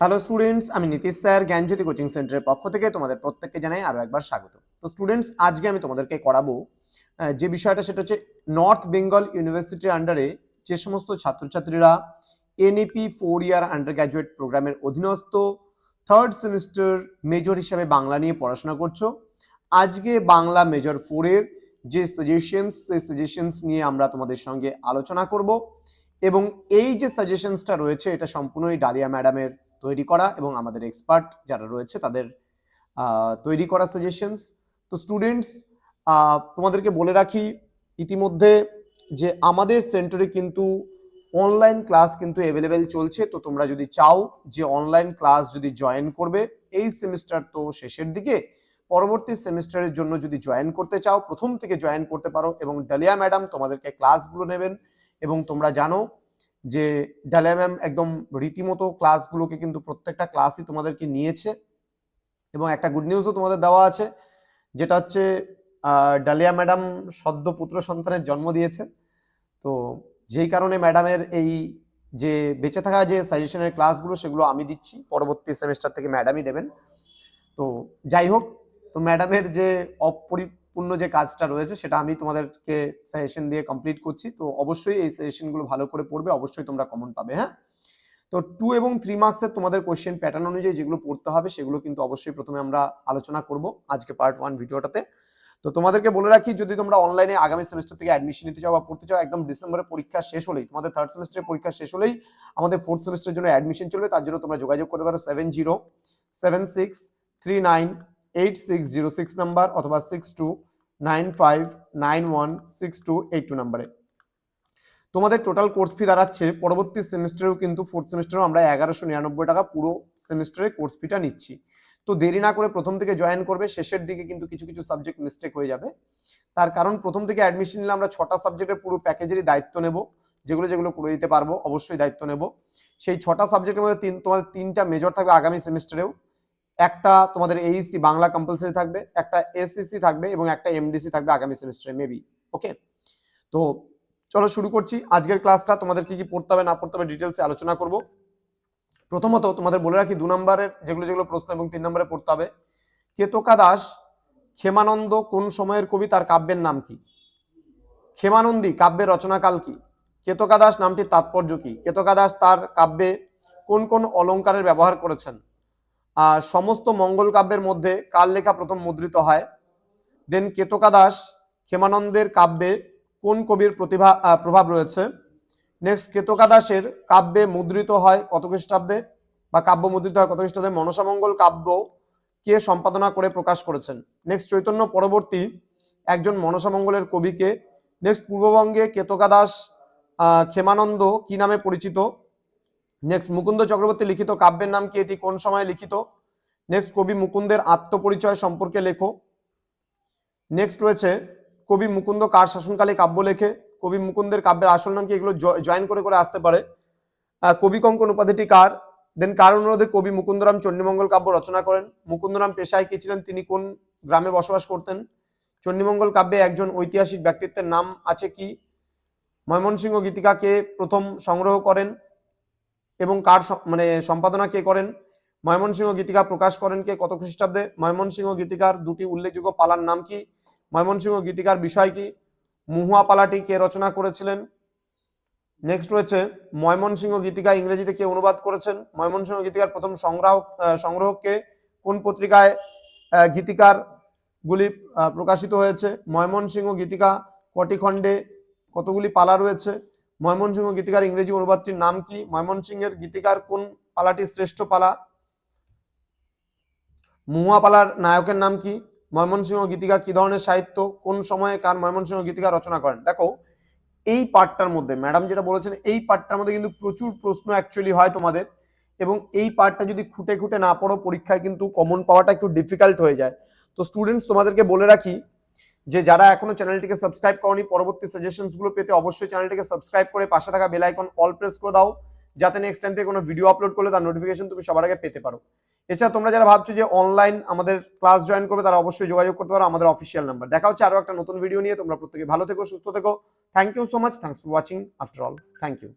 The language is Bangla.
হ্যালো স্টুডেন্টস আমি নীতিশ স্যার, জ্ঞানজ্যোতি কোচিং সেন্টারের পক্ষ থেকে তোমাদের প্রত্যেককে জানাই আরও একবার স্বাগত। তো স্টুডেন্টস আজকে আমি তোমাদেরকে করাবো যে বিষয়টা সেটা হচ্ছে নর্থ বেঙ্গল ইউনিভার্সিটির আন্ডারে যে সমস্ত ছাত্রছাত্রীরা NEP four year under graduate প্রোগ্রামের অধীনস্থ থার্ড সেমিস্টার মেজর হিসাবে বাংলা নিয়ে পড়াশোনা করছ। আজকে বাংলা মেজর ফোরের যে সাজেশনস সেই সাজেশনস নিয়ে আমরা তোমাদের সঙ্গে আলোচনা করব এবং এই যে সাজেশনসটা রয়েছে, এটা সম্পূর্ণই ডালিয়া ম্যাডামের তৈরি করা এবং আমাদের এক্সপার্ট যারা রয়েছে তাদের তৈরি করা সাজেশনস তো স্টুডেন্টস তোমাদেরকে বলে রাখি ইতিমধ্যে যে আমাদের সেন্টারে কিন্তু অনলাইন ক্লাস কিন্তু অ্যাভেলেবেল চলছে। তো তোমরা যদি চাও যে অনলাইন ক্লাস যদি জয়েন করবে, এই সেমিস্টার তো শেষের দিকে, পরবর্তী সেমিস্টারের জন্য যদি জয়েন করতে চাও, প্রথম থেকে জয়েন করতে পারো এবং ডালিয়া ম্যাডাম তোমাদেরকে ক্লাসগুলো নেবেন এবং তোমরা জানো যে ডালিয়া ম্যাম একদম রীতিমতো ক্লাসগুলোকে কিন্তু প্রত্যেকটা ক্লাসই তোমাদেরকে নিয়েছে এবং একটা গুড নিউজও তোমাদের দেওয়া আছে, যেটা হচ্ছে ডালিয়া ম্যাডাম সদ্য পুত্র সন্তানের জন্ম দিয়েছে তো যেই কারণে ম্যাডামের এই যে বেঁচে থাকা যে সাজেশনের ক্লাসগুলো, সেগুলো আমি দিচ্ছি। পরবর্তী সেমিস্টার থেকে ম্যাডামই দেবেন। তো যাই হোক, তো ম্যাডামের যে অপরিপূর্ণ যে কাজটা রয়েছে, সেটা আমি তোমাদেরকে সাজেশন দিয়ে কমপ্লিট করছি। তো অবশ্যই এই সাজেশনগুলো ভালো করে পড়বে, অবশ্যই তোমরা কমন পাবে হ্যাঁ? তো টু এবং থ্রি মার্কসের তোমাদের কোয়েশ্চেন প্যাটার্ন অনুযায়ী যেগুলো পড়তে হবে, সেগুলো কিন্তু অবশ্যই প্রথমে আমরা আলোচনা করব আজকে পার্ট ওয়ান ভিডিওটাতে। তো তোমাদেরকে বলে রাখি, যদি তোমরা অনলাইনে আগামী সেমিস্টার থেকে অ্যাডমিশন নিতে চাও বা পড়তে চাও, একদম ডিসেম্বরের পরীক্ষা শেষ হলেই, তোমাদের থার্ড সেমিস্টারের পরীক্ষা শেষ হলেই আমাদের ফোর্থ সেমিস্টারের জন্য অ্যাডমিশন চলবে, তার জন্য তোমরা যোগাযোগ করতে পারো seven zero seven six three nine eight six zero six number অথবা six two nine five nine one six two eight two নাম্বারে। তোমাদের টোটাল কোর্স ফি দাঁড়াচ্ছে, পরবর্তী সেমিস্টারেও কিন্তু ফোর্থ সেমিস্টারেও আমরা এগারোশো নিরানব্বই টাকা পুরো সেমিস্টারে কোর্স ফিটা নিচ্ছি। তো দেরি না করে প্রথম থেকে জয়েন করবে, শেষের দিকে কিন্তু কিছু কিছু সাবজেক্ট মিস্টেক হয়ে যাবে। তার কারণ প্রথম থেকে অ্যাডমিশন নিলে আমরা ছটা সাবজেক্টের পুরো প্যাকেজেরই দায়িত্ব নেব, যেগুলো যেগুলো করে দিতে পারব, অবশ্যই দায়িত্ব নেব। সেই ছটা সাবজেক্টের মধ্যে তিন, তোমাদের তিনটা মেজর থাকবে আগামী সেমিস্টারেও একটা তোমাদের এইসি বাংলা কম্পালসারি থাকবে, একটা এসসিসি থাকবে এবং একটা এমডিসি থাকবে আগামী সেমিস্টারে মেবি ওকে তো চলো শুরু করছি। আজকের ক্লাসটা তোমাদের কি কি পড়তে হবে, না পড়তে হবে ডিটেলসে আলোচনা করব। প্রথমত তোমাদের বলে রাখি, দু নম্বরের যেগুলো যেগুলো প্রশ্ন এবং তিন নম্বরে পড়তে হবে। কেতকা দাস, ক্ষেমানন্দ কোন সময়ের কবি, তার কাব্যের নাম কি? ক্ষেমানন্দী, কাব্যের রচনাকাল কি? কেতকা দাস নামটির তাৎপর্য কি? কেতকা দাস তার কাব্যে কোন কোন অলংকারের ব্যবহার করেছেন? সমস্ত মঙ্গল কাব্যের মধ্যে কার লেখা প্রথম মুদ্রিত হয়? দেন কেতকা দাস, ক্ষেমানন্দের কাব্যে কোন কবির প্রতিভা প্রভাব রয়েছে? নেক্সট কেতকা দাসের কাব্যে মুদ্রিত হয় কত খ্রিস্টাব্দে? বা কাব্য মুদ্রিত হয় কত খ্রিস্টাব্দে? মনসামঙ্গল কাব্য কে সম্পাদনা করে প্রকাশ করেছেন? নেক্সট চৈতন্য পরবর্তী একজন মনসামঙ্গলের কবিকে। নেক্সট পূর্ববঙ্গে কেতকা দাস ক্ষেমানন্দ কি নামে পরিচিত? নেক্সট মুকুন্দ চক্রবর্তী লিখিত কাব্যের নাম কি? এটি কোন সময় লিখিত? নেক্সট কবি মুকুন্দের আত্মপরিচয় সম্পর্কে লেখো। নেক্সট রয়েছে, কবি মুকুন্দ কার শাসনকালে কাব্য লেখে? কবি মুকুন্দের কাব্যের আসল নাম কি? এগুলো জয়েন করে করে আসতে পারে। কবি কঙ্কন উপাধিটি কার? দেন কার অনুরোধে কবি মুকুন্দরাম চণ্ডীমঙ্গল কাব্য রচনা করেন? মুকুন্দরাম পেশায় কি ছিলেন? তিনি কোন গ্রামে বসবাস করতেন? চণ্ডীমঙ্গল কাব্যে একজন ঐতিহাসিক ব্যক্তিত্বের নাম আছে কি? ময়মনসিংহ গীতিকাকে প্রথম সংগ্রহ করেন। এবং কার মানে সম্পাদনা কে করেন? ময়মনসিংহ গীতিকা প্রকাশ করেন কে? কত খ্রিস্টাব্দে? ময়মনসিংহ গীতিকার দুটি উল্লেখযোগ্য পালার নাম কি? ময়মনসিংহ গীতিকার বিষয় কি? মুহুয়া পালাটি কে রচনা করেছিলেন? নেক্সট রয়েছে, ময়মনসিংহ গীতিকা ইংরেজিতে কে অনুবাদ করেছেন? ময়মনসিংহ গীতিকার প্রথম সংগ্রাহক সংগ্রহককে কোন পত্রিকায় গীতিকার গুলি প্রকাশিত হয়েছে? ময়মনসিংহ গীতিকা কটি খণ্ডে কতগুলি পালা রয়েছে? ময়মনসিংহ গীতিকার ইংরেজি অনুবাদটির নাম কি? ময়মনসিংহের গীতিকার কোন পালাটি শ্রেষ্ঠ পালা? মুহুয়া পালার নায়কের নাম কি? ময়মনসিংহ গীতিকা কি ধরনের সাহিত্য? কোন সময়ে কার ময়মনসিংহ গীতিকা রচনা করেন? দেখো, এই পার্টটার মধ্যে, ম্যাডাম যেটা বলেছেন, এই পার্টটার মধ্যে কিন্তু প্রচুর প্রশ্ন অ্যাকচুয়ালি হয় তোমাদের এবং এই পার্টটা যদি খুঁটে খুঁটে না পড়ো, পরীক্ষায় কিন্তু কমন পাওয়াটা একটু ডিফিকাল্ট হয়ে যায়। তো স্টুডেন্টস তোমাদেরকে বলে রাখি যে যারা এখনও চ্যানেলটিকে সাবস্ক্রাইব করনি, পরবর্তী সাজেশনসগুলো পেতে অবশ্যই চ্যানেলটিকে সাবস্ক্রাইব করে পাশে থাকা বেল আইকন অল প্রেস করে দাও, যাতে নেক্সট টাইম থেকে কোনো ভিডিও আপলোড করলে তার নোটিফিকেশন তুমি সবার আগে পেতে পারো। এছাড়া তোমরা যারা ভাবছ যে অনলাইন আমাদের ক্লাস জয়েন করবে, তারা অবশ্যই যোগাযোগ করতে পারো আমাদের অফিসিয়াল নাম্বার দেখা হচ্ছে আরও একটা নতুন ভিডিও নিয়ে। তোমরা প্রত্যেকে ভালো থেকো, সুস্থ থেকো। Thank you so much thanks for watching after all thank you